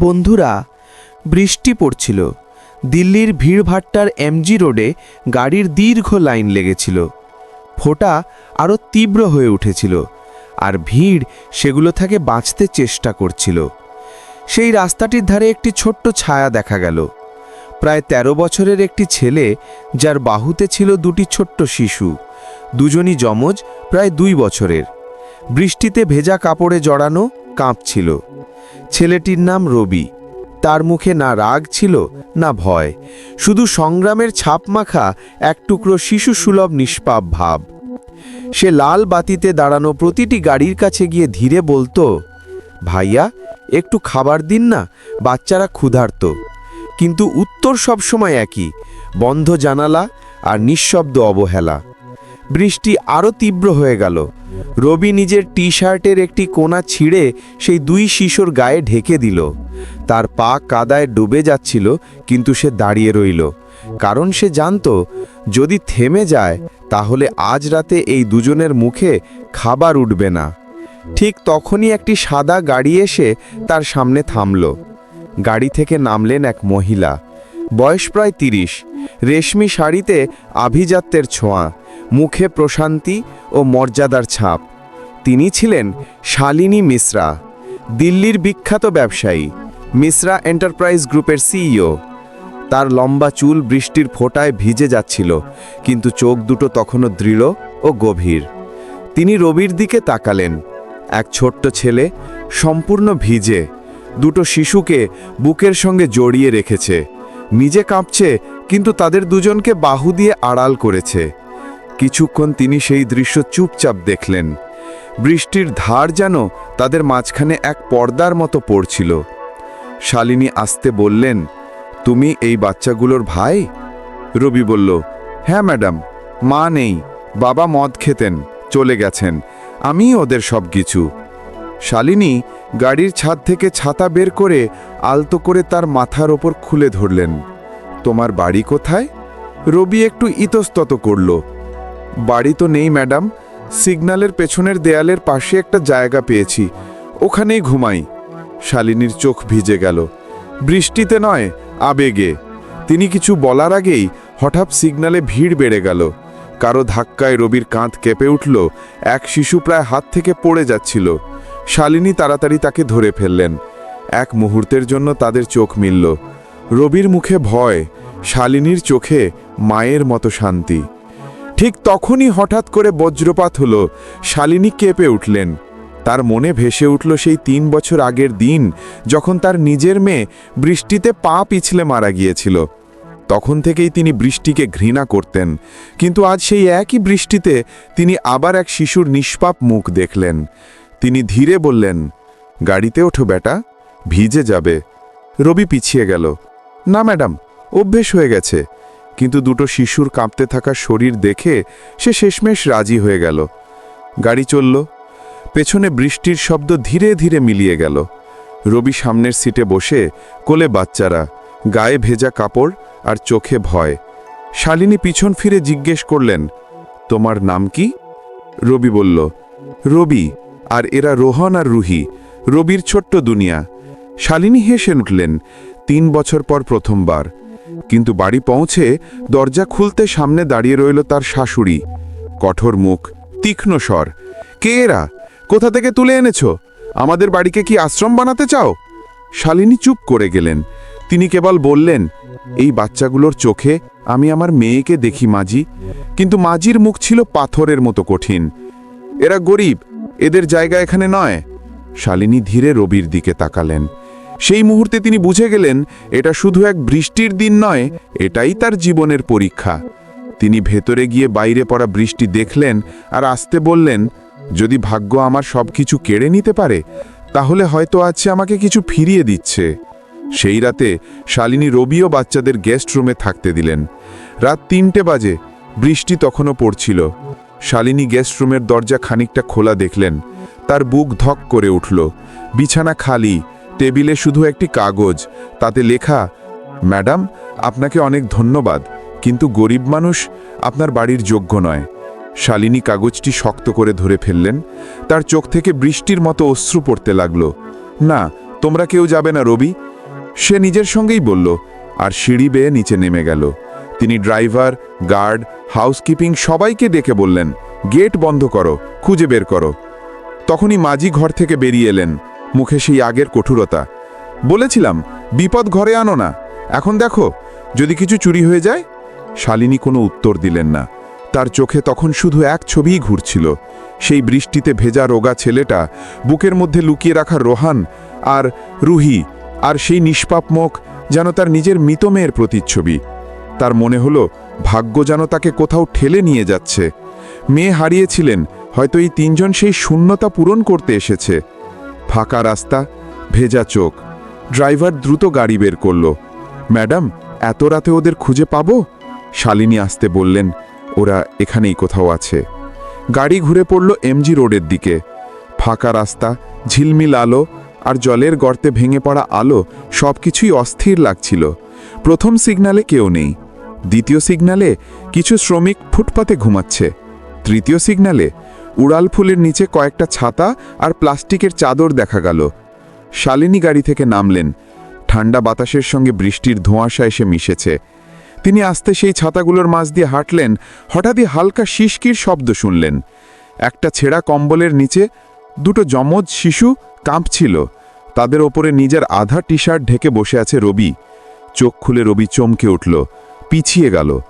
বন্ধুরা, বৃষ্টি পড়ছিল। দিল্লির ভিড়ভাট্টার এমজি রোডে গাড়ির দীর্ঘ লাইন লেগেছিল। ফোঁটা আরও তীব্র হয়ে উঠেছিল আর ভিড় সেগুলো থেকে বাঁচতে চেষ্টা করছিল। সেই রাস্তাটির ধারে একটি ছোট্ট ছায়া দেখা গেল। প্রায় ১৩ বছরের একটি ছেলে যার বাহুতে ছিল দুটি ছোট্ট শিশু। দুজনই যমজ, প্রায় দুই বছরের। বৃষ্টিতে ভেজা কাপড়ে জড়ানো, কাঁপছিল। ছেলেটির নাম রবি। তার মুখে না রাগ ছিল, না ভয়। শুধু সংগ্রামের ছাপ মাখা এক টুকরো শিশু সুলভ নিষ্পাপ ভাব। সে লাল বাতিতে দাঁড়ানো প্রতিটি গাড়ির কাছে গিয়ে ধীরে বলতো, ভাইয়া, একটু খাবার দিন না, বাচ্চারা ক্ষুধার্ত। কিন্তু উত্তর সবসময় একই, বন্ধ জানালা আর নিঃশব্দ অবহেলা। বৃষ্টি আরও তীব্র হয়ে গেল। রবি নিজের টি শার্টের একটি কোণা ছিঁড়ে সেই দুই শিশুর গায়ে ঢেকে দিল। তার পা কাদায় ডুবে যাচ্ছিল, কিন্তু সে দাঁড়িয়ে রইল। কারণ সে জানতো, যদি থেমে যায়, তাহলে আজ রাতে এই দুজনের মুখে খাবার উঠবে না। ঠিক তখনই একটি সাদা গাড়ি এসে তার সামনে থামল। গাড়ি থেকে নামলেন এক মহিলা। বয়স প্রায় তিরিশ। রেশমি শাড়িতে আভিজাত্যের ছোঁয়া। মুখে প্রশান্তি ও মর্যাদার ছাপ। তিনি ছিলেন শালিনী মিশ্রা, দিল্লির বিখ্যাত ব্যবসায়ী, মিশ্রা এন্টারপ্রাইজ গ্রুপের সিইও। তার লম্বা চুল বৃষ্টির ফোঁটায় ভিজে যাচ্ছিল, কিন্তু চোখ দুটো তখনও দৃঢ় ও গভীর। তিনি রবির দিকে তাকালেন। এক ছোট্ট ছেলে সম্পূর্ণ ভিজে, দুটো শিশুকে বুকের সঙ্গে জড়িয়ে রেখেছে। নিজে কাঁপছে, কিন্তু তাদের দুজনকে বাহু দিয়ে আড়াল করেছে। কিছুক্ষণ তিনি সেই দৃশ্য চুপচাপ দেখলেন। বৃষ্টির ধার যেন তাদের মাঝখানে এক পর্দার মতো পড়ছিল। শালিনী আসতে বললেন, তুমি এই বাচ্চাগুলোর ভাই? রবি বলল হ্যাঁ ম্যাডাম, মা নেই, বাবা মদ খেতেন, চলে গেছেন আমি ওদের সব কিছু শালিনী গাড়ির ছাদ থেকে ছাতা বের করে আলতো করে তার মাথার ওপর খুলে ধরলেন, তোমার বাড়ি কোথায়? রবি একটু ইতস্তত করল বাড়ি তো নেই, ম্যাডাম। সিগন্যালের পেছনের দেয়ালের পাশে একটা জায়গা পেয়েছি। ওখানেই ঘুমাই। শালিনীর চোখ ভিজে গেল। বৃষ্টিতে নয়, আবেগে। তিনি কিছু বলার আগেই হঠাৎ সিগন্যালে ভিড় বেড়ে গেল। কারও ধাক্কায় রবির কাঁধ কেঁপে উঠল। এক শিশু প্রায় হাত থেকে পড়ে যাচ্ছিল। শালিনী তাড়াতাড়ি তাকে ধরে ফেললেন। এক মুহূর্তের জন্য তাদের চোখ মিলল। রবির মুখে ভয়, শালিনীর চোখে মায়ের মতো শান্তি। ঠিক তখনই হঠাৎ করে বজ্রপাত হল। শালিনী কেঁপে উঠলেন। তার মনে ভেসে উঠল সেই তিন বছর আগের দিন যখন তার নিজের মেয়ে বৃষ্টিতে পা পিছলে মারা গিয়েছিল। তখন থেকেই তিনি বৃষ্টিকে ঘৃণা করতেন। কিন্তু আজ সেই একই বৃষ্টিতে তিনি আবার এক শিশুর নিষ্পাপ মুখ দেখলেন। তিনি ধীরে বললেন, গাড়িতে ওঠো বেটা, ভিজে যাবে। রবি পিছিয়ে গেল। না ম্যাডাম, অভ্যেস হয়ে গেছে। কিন্তু দুটো শিশুর কাঁপতে থাকা শরীর দেখে সে শেষমেশ রাজি হয়ে গেল। গাড়ি চলল। পেছনে বৃষ্টির শব্দ ধীরে ধীরে মিলিয়ে গেল। রবি সামনের সিটে বসে কোলে বাচ্চারা, গায়ে ভেজা কাপড় আর চোখে ভয়। শালিনী পিছন ফিরে জিজ্ঞেস করলেন, তোমার নাম কি? রবি বলল, রবি, আর এরা রোহন আর রুহি, রবির ছোট্ট দুনিয়া। শালিনী হেসে উঠলেন, তিন বছর পর প্রথমবার। কিন্তু বাড়ি পৌঁছে দরজা খুলতে সামনে দাঁড়িয়ে রইল তার শাশুড়ি। কঠোর মুখ, তীক্ষ্ণ স্বর। কে এরা? কোথা থেকে তুলে এনেছ? আমাদের বাড়িকে কি আশ্রম বানাতে চাও? শালিনী চুপ করে গেলেন। তিনি কেবল বললেন, এই বাচ্চাগুলোর চোখে আমি আমার মেয়েকে দেখি, মাঝি। কিন্তু মাঝির মুখ ছিল পাথরের মতো কঠিন। এরা গরিব, এদের জায়গা এখানে নয়। শালিনী ধীরে রবির দিকে তাকালেন। সেই মুহূর্তে তিনি বুঝে গেলেন, এটা শুধু এক বৃষ্টির দিন নয়, এটাই তার জীবনের পরীক্ষা। তিনি ভেতরে গিয়ে বাইরে পড়া বৃষ্টি দেখলেন আর আসতে বললেন, যদি ভাগ্য আমার সব কিছু কেড়ে নিতে পারে, তাহলে হয়তো আছে আমাকে কিছু ফিরিয়ে দিচ্ছে। সেই রাতে শালিনী রবিও বাচ্চাদের গেস্ট রুমে থাকতে দিলেন। রাত তিনটে বাজে, বৃষ্টি তখনও পড়ছিল। শালিনী গেস্ট রুমের দরজা খানিকটা খোলা দেখলেন, তার বুক ধক করে উঠল, বিছানা খালি টেবিলে শুধু একটি কাগজ, তাতে লেখা, ম্যাডাম, আপনাকে অনেক ধন্যবাদ, কিন্তু গরিব মানুষ আপনার বাড়ির যোগ্য নয়। শালিনী কাগজটি শক্ত করে ধরে ফেললেন। তার চোখ থেকে বৃষ্টির মতো অশ্রু পড়তে লাগল। না, তোমরা কেউ যাবে না, রবি। সে নিজের সঙ্গেই বলল, আর সিঁড়ি বেয়ে নিচে নেমে গেল। তিনি ড্রাইভার, গার্ড, হাউসকিপিং সবাইকে ডেকে বললেন, গেট বন্ধ করো, খুঁজে বের করো। তখনই মাঝি ঘর থেকে বেরিয়ে এলেন। মুখে সেই আগের কঠোরতা। বলেছিলাম, বিপদ ঘরে আনো না। এখন দেখো, যদি কিছু চুরি হয়ে যায়? শালিনী কোনো উত্তর দিলেন না। তার চোখে তখন শুধু এক ছবিই ঘুরছিল। সেই বৃষ্টিতে ভেজা রোগা ছেলেটা, বুকের মধ্যে লুকিয়ে রাখা রোহান আর রুহি আর সেই নিষ্পাপ মুখ যেন তার নিজের মৃত মেয়ের প্রতিচ্ছবি। তার মনে হলো, ভাগ্য যেন তাকে কোথাও ঠেলে নিয়ে যাচ্ছে। মেয়ে হারিয়েছিলেন, হয়তো এই তিনজন সেই শূন্যতা পূরণ করতে এসেছে। ফাঁকা রাস্তা, ভেজা চোখ। ড্রাইভার দ্রুত গাড়ি বের করল। ম্যাডাম, এত রাতে ওদের খুঁজে পাবো? শালিনী আসতে বললেন, ওরা এখানেই কোথাও আছে। গাড়ি ঘুরে পড়ল এমজি রোডের দিকে। ফাঁকা রাস্তা, ঝিলমিল আলো আর জলের গর্তে ভেঙে পড়া আলো সব কিছুই অস্থির লাগছিল। প্রথম সিগনালে কেউ নেই। দ্বিতীয় সিগনালে কিছু শ্রমিক ফুটপাতে ঘুমাচ্ছে। তৃতীয় সিগনালে উড়াল ফুলের নিচে কয়েকটা ছাতা আর প্লাস্টিকের চাদর দেখা গেল। শালিনী গাড়ি থেকে নামলেন। ঠান্ডা বাতাসের সঙ্গে বৃষ্টির ধোঁয়াশা এসে মিশেছে। তিনি আস্তে সেই ছাতাগুলোর মাঝ দিয়ে হাঁটলেন, হঠাৎই হালকা শিশকির শব্দ শুনলেন। একটা ছেঁড়া কম্বলের নিচে দুটো যমজ শিশু কাঁপছিল। তাদের ওপরে নিজের আধা টি শার্ট ঢেকে বসে আছে রবি। চোখ খুলে রবি চমকে উঠল, পিছিয়ে গেল।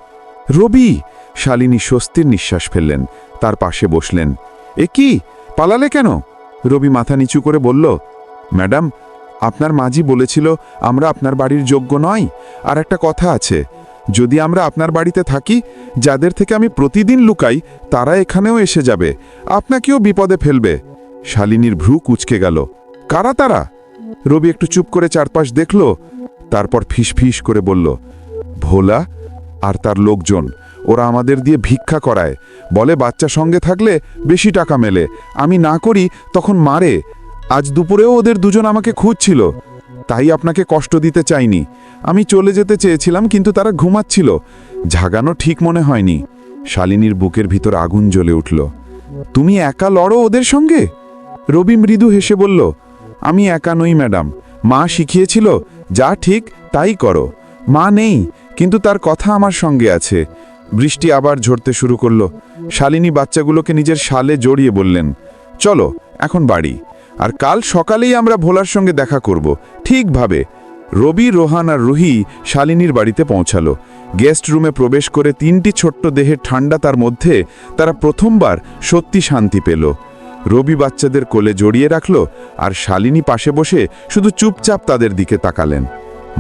রবি! শালিনী স্বস্তির নিঃশ্বাস ফেললেন। তার পাশে বসলেন। এ কি? পালালে কেন? রবি মাথা নিচু করে বলল, ম্যাডাম, আপনার মাঝি বলেছিল আমরা আপনার বাড়ির যোগ্য নয় আর একটা কথা আছে, যদি আমরা আপনার বাড়িতে থাকি, যাদের থেকে আমি প্রতিদিন লুকাই, তারা এখানেও এসে যাবে। আপনাকেও বিপদে ফেলবে শালিনীর ভ্রু কুচকে গেল। কারা তারা? রবি একটু চুপ করে চারপাশ দেখল, তারপর ফিস ফিস করে বলল, ভোলা আর তার লোকজন। ওরা আমাদের দিয়ে ভিক্ষা করায়। বলে, বাচ্চা সঙ্গে থাকলে বেশি টাকা মেলে। আমি না করি, তখন মারে। আজ দুপুরেও ওদের দুজন আমাকে খুঁজছিল। তাই আপনাকে কষ্ট দিতে চাইনি। আমি চলে যেতে চেয়েছিলাম, কিন্তু তারা ঘুমাচ্ছিল। ঝাগানো ঠিক মনে হয়নি। শালিনীর বুকের ভিতর আগুন জ্বলে উঠল। তুমি একা লড়ো ওদের সঙ্গে? রবি মৃদু হেসে বলল, আমি একা নই, ম্যাডাম। মা শিখিয়েছিল, যা ঠিক তাই করো। মা নেই, কিন্তু তার কথা আমার সঙ্গে আছে। বৃষ্টি আবার ঝরতে শুরু করল। শালিনী বাচ্চাগুলোকে নিজের শালে জড়িয়ে বললেন, চলো, এখন বাড়ি। আর কাল সকালেই আমরা ভোলার সঙ্গে দেখা করব। ঠিকভাবে। রবি, রোহান আর রুহি শালিনীর বাড়িতে পৌঁছালো। গেস্ট রুমে প্রবেশ করে তিনটি ছোট্ট দেহের ঠান্ডা তার মধ্যে তারা প্রথমবার সত্যি শান্তি পেল। রবি বাচ্চাদের কোলে জড়িয়ে রাখল আর শালিনী পাশে বসে শুধু চুপচাপ তাদের দিকে তাকালেন।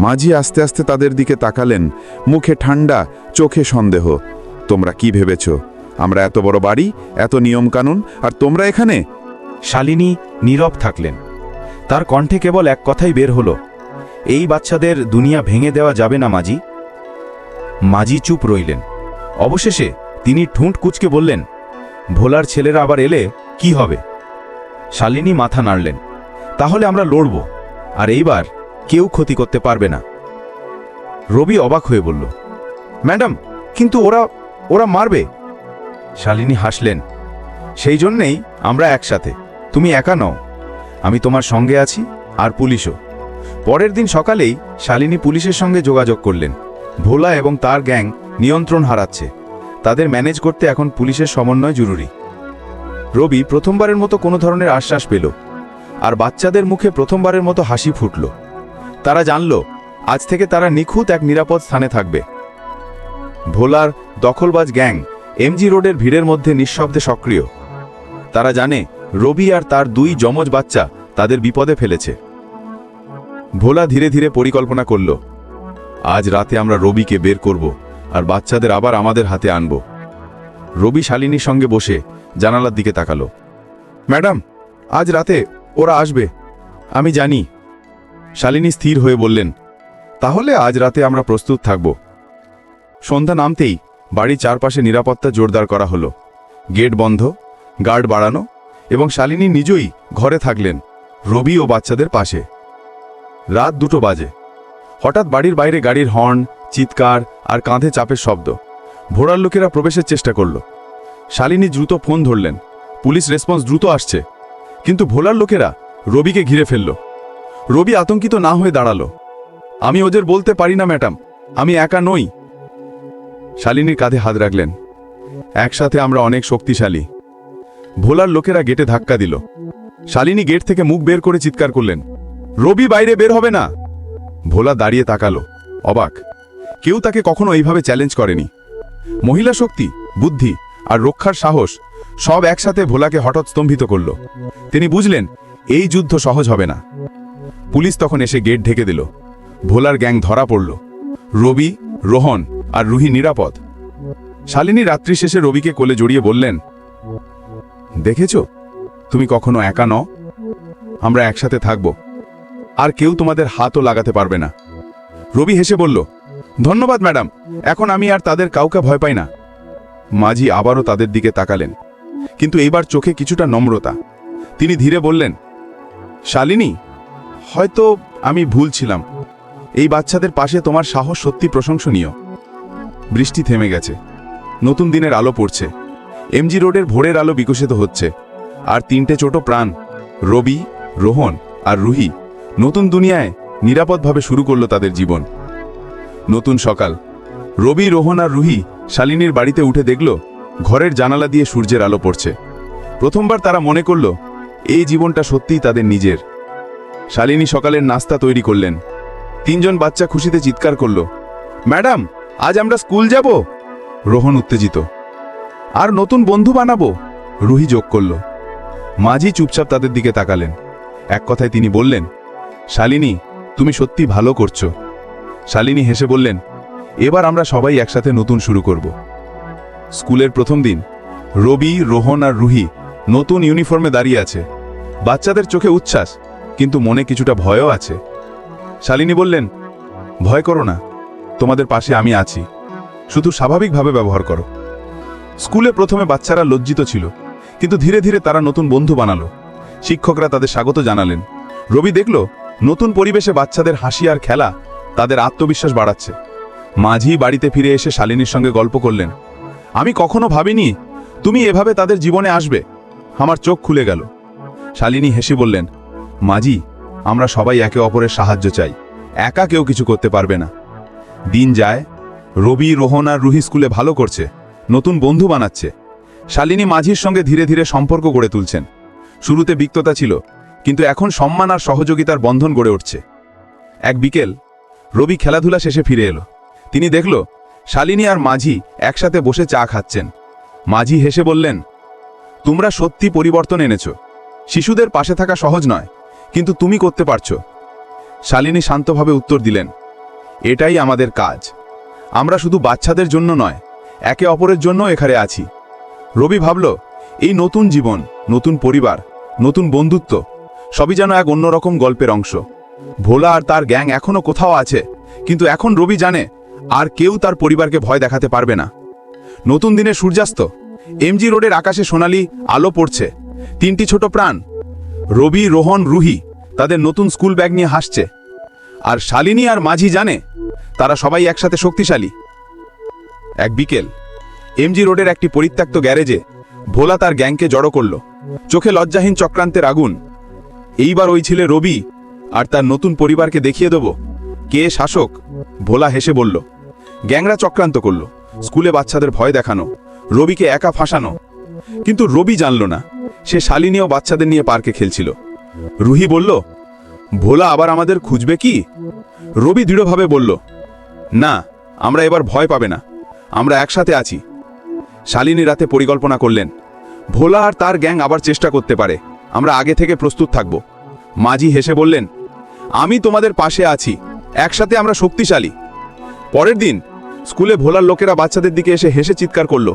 মাঝি আস্তে আস্তে তাদের দিকে তাকালেন, মুখে ঠান্ডা চোখে সন্দেহ। তোমরা কি ভেবেছ? আমরা এত বড় বাড়ি, এত নিয়মকানুন, আর তোমরা এখানে? শালিনী নীরব থাকলেন। তার কণ্ঠে কেবল এক কথাই বের হলো, এই বাচ্চাদের দুনিয়া ভেঙে দেওয়া যাবে না, মাঝি। মাঝি চুপ রইলেন। অবশেষে তিনি ঠুঁট কুচকে বললেন, ভোলার ছেলেরা আবার এলে কি হবে? শালিনী মাথা নাড়লেন, তাহলে আমরা লড়ব, আর এইবার কেউ ক্ষতি করতে পারবে না। রবি অবাক হয়ে বলল, ম্যাডাম, কিন্তু ওরা ওরা মারবে। শালিনী হাসলেন, সেই জন্যেই আমরা একসাথে। তুমি একা নও। আমি তোমার সঙ্গে আছি আর পুলিশও। পরের দিন সকালেই শালিনী পুলিশের সঙ্গে যোগাযোগ করলেন। ভোলা এবং তার গ্যাং নিয়ন্ত্রণ হারাচ্ছে। তাদের ম্যানেজ করতে এখন পুলিশের সমন্বয় জরুরি। রবি প্রথমবারের মতো কোনো ধরনের আশ্বাস পেল, আর বাচ্চাদের মুখে প্রথমবারের মতো হাসি ফুটল। তারা জানল, আজ থেকে তারা নিখুঁত এক নিরাপদ স্থানে থাকবে। ভোলার দখলবাজ গ্যাং এমজি রোডের ভিড়ের মধ্যে নিঃশব্দে সক্রিয়। তারা জানে, রবি আর তার দুই যমজ বাচ্চা তাদের বিপদে ফেলেছে। ভোলা ধীরে ধীরে পরিকল্পনা করল, আজ রাতে আমরা রবিকে বের করব আর বাচ্চাদের আবার আমাদের হাতে আনব। রবি শালিনীর সঙ্গে বসে জানালার দিকে তাকালো। ম্যাডাম, আজ রাতে ওরা আসবে, আমি জানি। শালিনী স্থির হয়ে বললেন, তাহলে আজ রাতে আমরা প্রস্তুত থাকব। সন্ধ্যা নামতেই বাড়ির চারপাশে নিরাপত্তা জোরদার করা হলো। গেট বন্ধ, গার্ড বাড়ানো এবং শালিনী নিজেই ঘরে থাকলেন, রবি ও বাচ্চাদের পাশে। রাত দুটো বাজে। হঠাৎ বাড়ির বাইরে গাড়ির হর্ন, চিৎকার আর কাঁধে চাপের শব্দ। ভোড়ার লোকেরা প্রবেশের চেষ্টা করল। শালিনী দ্রুত ফোন ধরলেন। পুলিশ রেসপন্স দ্রুত আসছে। কিন্তু ভোলার লোকেরা রবিকে ঘিরে ফেলল। রবি আতঙ্কিত না হয়ে দাঁড়াল। আমি ওদের বলতে পারি না, ম্যাডাম। আমি একা নই। শালিনীর কাঁধে হাত রাখলেন। একসাথে আমরা অনেক শক্তিশালী। ভোলার লোকেরা গেটে ধাক্কা দিল। শালিনী গেট থেকে মুখ বের করে চিৎকার করলেন, রবি বাইরে বের হবে না! ভোলা দাঁড়িয়ে তাকালো, অবাক। কেউ তাকে কখনো এইভাবে চ্যালেঞ্জ করেনি। মহিলা শক্তি, বুদ্ধি আর রক্ষার সাহস সব একসাথে ভোলাকে হঠাৎ স্তম্ভিত করল। তিনি বুঝলেন, এই যুদ্ধ সহজ হবে না। পুলিশ তখন এসে গেট ঢেকে দিল। ভোলার গ্যাং ধরা পড়ল। রবি, রোহন আর রুহি নিরাপদ। শালিনী রাত্রি শেষে রবিকে কোলে জড়িয়ে বললেন, দেখেছ? তুমি কখনো একা নও। আমরা একসাথে থাকব। আর কেউ তোমাদের হাতও লাগাতে পারবে না। রবি হেসে বলল, ধন্যবাদ, ম্যাডাম। এখন আমি আর তাদের কাউকে ভয় পাই না। মাঝি আবারও তাদের দিকে তাকালেন। কিন্তু এইবার চোখে কিছুটা নম্রতা। তিনি ধীরে বললেন, শালিনী হয়তো আমি ভুল ছিলাম। এই বাচ্চাদের পাশে তোমার সাহস সত্যি প্রশংসনীয়। বৃষ্টি থেমে গেছে। নতুন দিনের আলো পড়ছে। এমজি রোডের ভোরের আলো বিকশিত হচ্ছে। আর তিনটে ছোট প্রাণ, রবি, রোহন আর রুহি, নতুন দুনিয়ায় নিরাপদভাবে শুরু করল তাদের জীবন। নতুন সকাল। রবি, রোহন আর রুহি শালিনীর বাড়িতে উঠে দেখল, ঘরের জানালা দিয়ে সূর্যের আলো পড়ছে। প্রথমবার তারা মনে করল, এই জীবনটা সত্যিই তাদের নিজের। শালিনী সকালের নাস্তা তৈরি করলেন। তিনজন বাচ্চা খুশিতে চিৎকার করল, ম্যাডাম, আজ আমরা স্কুল যাব? রোহন উত্তেজিত। আর নতুন বন্ধু বানাবো? রুহি যোগ করল। মাঝি চুপচাপ তাদের দিকে তাকালেন। এক কথায় তিনি বললেন, শালিনী, তুমি সত্যি ভালো করছ। শালিনী হেসে বললেন, এবার আমরা সবাই একসাথে নতুন শুরু করব। স্কুলের প্রথম দিন, রবি, রোহন আর রুহি নতুন ইউনিফর্মে দাঁড়িয়ে আছে। বাচ্চাদের চোখে উচ্ছ্বাস। কিন্তু মনে কিছুটা ভয়ও আছে। শালিনী বললেন, ভয় করো না, তোমাদের পাশে আমি আছি। শুধু স্বাভাবিকভাবে ব্যবহার করো। স্কুলে প্রথমে বাচ্চারা লজ্জিত ছিল, কিন্তু ধীরে ধীরে তারা নতুন বন্ধু বানালো। শিক্ষকরা তাদের স্বাগত জানালেন। রবি দেখল, নতুন পরিবেশে বাচ্চাদের হাসি আর খেলা তাদের আত্মবিশ্বাস বাড়াচ্ছে। মাঝি বাড়িতে ফিরে এসে শালিনীর সঙ্গে গল্প করলেন, আমি কখনো ভাবিনি তুমি এভাবে তাদের জীবনে আসবে। আমার চোখ খুলে গেল। শালিনী হেসে বললেন মাঝি আমরা সবাই একে অপরের সাহায্য চাই। একা কেউ কিছু করতে পারবে না। দিন যায়, রবি, রোহন আর রুহি স্কুলে ভালো করছে, নতুন বন্ধু বানাচ্ছে। শালিনী মাঝির সঙ্গে ধীরে ধীরে সম্পর্ক গড়ে তুলছেন। শুরুতে বিক্ততা ছিল, কিন্তু এখন সম্মান আর সহযোগিতার বন্ধন গড়ে উঠছে। এক বিকেল, রবি খেলাধুলা শেষে ফিরে এলো। তিনি দেখল, শালিনী আর মাঝি একসাথে বসে চা খাচ্ছেন। মাঝি হেসে বললেন, তোমরা সত্যি পরিবর্তন এনেছো। শিশুদের পাশে থাকা সহজ নয়। কিন্তু তুমি করতে পারছ। শালিনী শান্তভাবে উত্তর দিলেন, এটাই আমাদের কাজ। আমরা শুধু বাচ্চাদের জন্য নয়, একে অপরের জন্য এখানে আছি। রবি ভাবল, এই নতুন জীবন, নতুন পরিবার, নতুন বন্ধুত্ব, সবই যেন এক অন্যরকম গল্পের অংশ। ভোলা আর তার গ্যাং এখনও কোথাও আছে, কিন্তু এখন রবি জানে, আর কেউ তার পরিবারকে ভয় দেখাতে পারবে না। নতুন দিনে সূর্যাস্ত, এমজি রোডের আকাশে সোনালি আলো পড়ছে, তিনটি ছোট প্রাণ রবি, রোহন, রুহি তাদের নতুন স্কুল ব্যাগ নিয়ে হাসছে। আর শালিনী আর মাঝি জানে, তারা সবাই একসাথে শক্তিশালী। এক বিকেল, এমজি রোডের একটি পরিত্যক্ত গ্যারেজে ভোলা তার গ্যাংকে জড়ো করল। চোখে লজ্জাহীন চক্রান্তের আগুন। এইবার ওই ছেলে রবি আর তার নতুন পরিবারকে দেখিয়ে দেব। কে শাসক? ভোলা হেসে বলল। গ্যাংরা চক্রান্ত করল। স্কুলে বাচ্চাদের ভয় দেখানো। রবিকে একা ফাঁসানো। কিন্তু রবি জানল না। সে শালিনী ও বাচ্চাদের নিয়ে পার্কে খেলছিল। রুহি বলল, ভোলা আবার আমাদের খুঁজবে কি? রবি দৃঢ়ভাবে বলল, না, আমরা এবার ভয় পাবে না। আমরা একসাথে আছি। শালিনী রাতে পরিকল্পনা করলেন, ভোলা আর তার গ্যাং আবার চেষ্টা করতে পারে। আমরা আগে থেকে প্রস্তুত থাকব। মাঝি হেসে বললেন, আমি তোমাদের পাশে আছি। একসাথে আমরা শক্তিশালী। পরের দিন, স্কুলে ভোলার লোকেরা বাচ্চাদের দিকে এসে হেসে চিৎকার করল।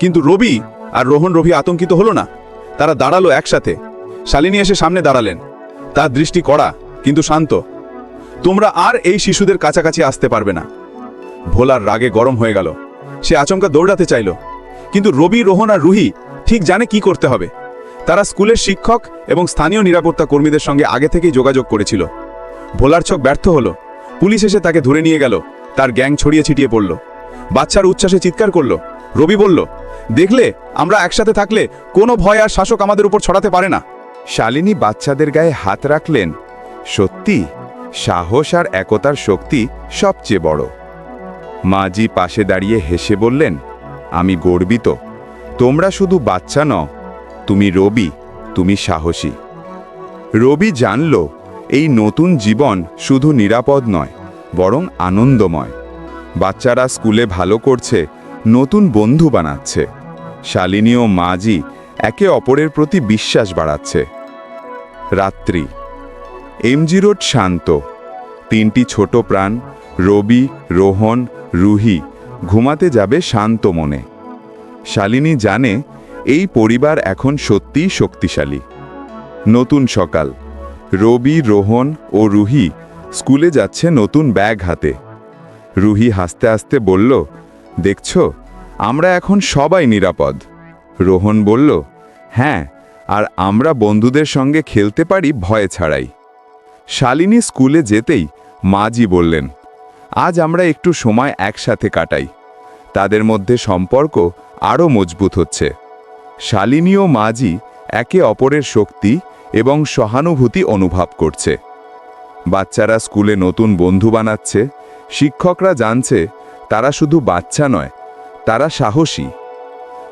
কিন্তু রবি আর রোহন রবি আতঙ্কিত হলো না। তারা দাঁড়াল একসাথে। শালিনী এসে সামনে দাঁড়ালেন। তার দৃষ্টি কড়া, কিন্তু শান্ত। তোমরা আর এই শিশুদের কাছাকাছি আসতে পারবে না। ভোলার রাগে গরম হয়ে গেল। সে আচমকা দৌড়াতে চাইল। কিন্তু রবি, রোহন আর রুহি ঠিক জানে কি করতে হবে। তারা স্কুলের শিক্ষক এবং স্থানীয় নিরাপত্তা কর্মীদের সঙ্গে আগে থেকেই যোগাযোগ করেছিল। ভোলার ছক ব্যর্থ হলো। পুলিশ এসে তাকে ধরে নিয়ে গেল। তার গ্যাং ছড়িয়ে ছিটিয়ে পড়ল। বাচ্চার উচ্ছ্বাসে চিৎকার করল। রবি বলল দেখলে, আমরা একসাথে থাকলে কোনো ভয় আর শাসক আমাদের উপর ছড়াতে পারে না। শালিনী বাচ্চাদের গায়ে হাত রাখলেন। সত্যি, সাহস আর একতার শক্তি সবচেয়ে বড়। মাজি পাশে দাঁড়িয়ে হেসে বললেন, আমি গর্বিত। তোমরা শুধু বাচ্চা ন তুমি রবি, তুমি সাহসী। রবি জানল, এই নতুন জীবন শুধু নিরাপদ নয়, বরং আনন্দময়। বাচ্চারা স্কুলে ভালো করছে নতুন বন্ধু বানাচ্ছে। শালিনী ও মাজি একে অপরের প্রতি বিশ্বাস বাড়াচ্ছে। রাত্রি। এমজি রোড শান্ত। তিনটি ছোট প্রাণ, রবি, রোহন, রুহি, ঘুমাতে যাবে শান্ত মনে। শালিনী জানে এই পরিবার এখন সত্যিই শক্তিশালী। নতুন সকাল। রবি, রোহন ও রুহি স্কুলে যাচ্ছে নতুন ব্যাগ হাতে। রুহি হাসতে হাসতে বলল দেখছ, আমরা এখন সবাই নিরাপদ। রোহন বলল হ্যাঁ আর আমরা বন্ধুদের সঙ্গে খেলতে পারি ভয় ছাড়াই। শালিনী স্কুলে যেতেই মাজি বললেন, আজ আমরা একটু সময় একসাথে কাটাই। তাদের মধ্যে সম্পর্ক আরও মজবুত হচ্ছে। শালিনী ও মাজি একে অপরের শক্তি এবং সহানুভূতি অনুভব করছে। বাচ্চারা স্কুলে নতুন বন্ধু বানাচ্ছে, শিক্ষকরা জানছে তারা শুধু বাচ্চা নয়, তারা সাহসী।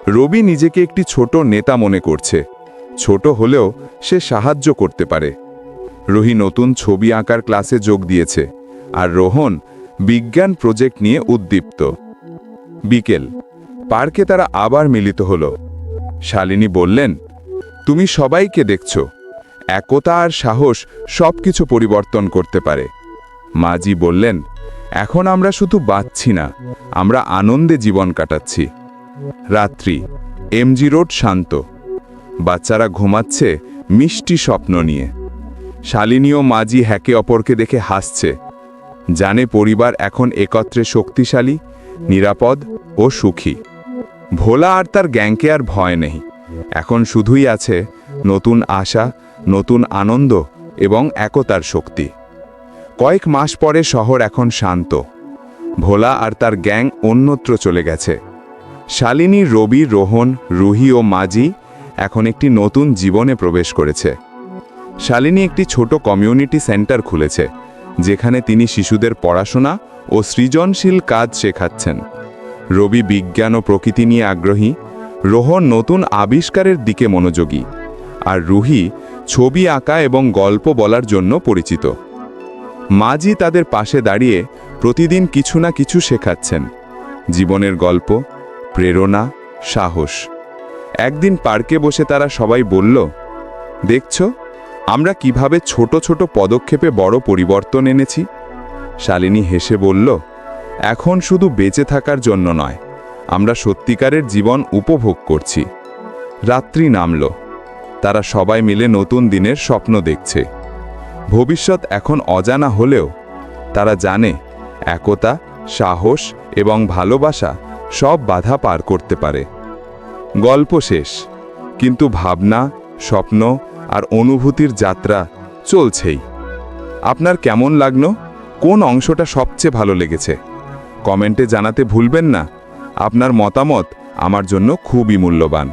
রবি নিজেকে একটি ছোট নেতা মনে করছে। ছোট হলেও সে সাহায্য করতে পারে। রোহি নতুন ছবি আঁকার ক্লাসে যোগ দিয়েছে আর রোহন বিজ্ঞান প্রজেক্ট নিয়ে উদ্দীপ্ত। বিকেল, পার্কে তারা আবার মিলিত হলো। শালিনী বললেন, তুমি সবাইকে দেখছ। একতা আর সাহস সবকিছু পরিবর্তন করতে পারে। মাজি বললেন এখন আমরা শুধু বাঁচছি না, আমরা আনন্দে জীবন কাটাচ্ছি। রাত্রি, এমজি রোড শান্ত। বাচ্চারা ঘুমাচ্ছে মিষ্টি স্বপ্ন নিয়ে। শালিনী ও মাজি হ্যাকে অপরকে দেখে হাসছে। জানে পরিবার এখন একত্রে শক্তিশালী, নিরাপদ ও সুখী। ভোলা আর তার গ্যাংকে আর ভয় নেই। এখন শুধুই আছে নতুন আশা, নতুন আনন্দ এবং একতার শক্তি। কয়েক মাস পরে শহর এখন শান্ত। ভোলা আর তার গ্যাং অন্যত্র চলে গেছে। শালিনী, রবি, রোহন, রুহি ও মাজি এখন একটি নতুন জীবনে প্রবেশ করেছে। শালিনী একটি ছোট কমিউনিটি সেন্টার খুলেছে, যেখানে তিনি শিশুদের পড়াশোনা ও সৃজনশীল কাজ শেখাচ্ছেন। রবি বিজ্ঞান ও প্রকৃতি নিয়ে আগ্রহী, রোহন নতুন আবিষ্কারের দিকে মনোযোগী, আর রুহি ছবি আঁকা এবং গল্প বলার জন্য পরিচিত। মাজি তাদের পাশে দাঁড়িয়ে প্রতিদিন কিছু না কিছু শেখাচ্ছেন। জীবনের গল্প, প্রেরণা, সাহস। একদিন পার্কে বসে তারা সবাই বলল, দেখছ, আমরা কীভাবে ছোট ছোট পদক্ষেপে বড় পরিবর্তন এনেছি? শালিনী হেসে বলল, এখন শুধু বেঁচে থাকার জন্য নয়, আমরা সত্যিকারের জীবন উপভোগ করছি। রাত্রি নামল। তারা সবাই মিলে নতুন দিনের স্বপ্ন দেখছে। ভবিষ্যৎ এখন অজানা হলেও তারা জানে একতা, সাহস এবং ভালোবাসা সব বাধা পার করতে পারে। গল্প শেষ, কিন্তু ভাবনা, স্বপ্ন আর অনুভূতির যাত্রা চলছেই। আপনার কেমন লাগল? কোন অংশটা সবচেয়ে ভালো লেগেছে? কমেন্টে জানাতে ভুলবেন না। আপনার মতামত আমার জন্য খুবই মূল্যবান।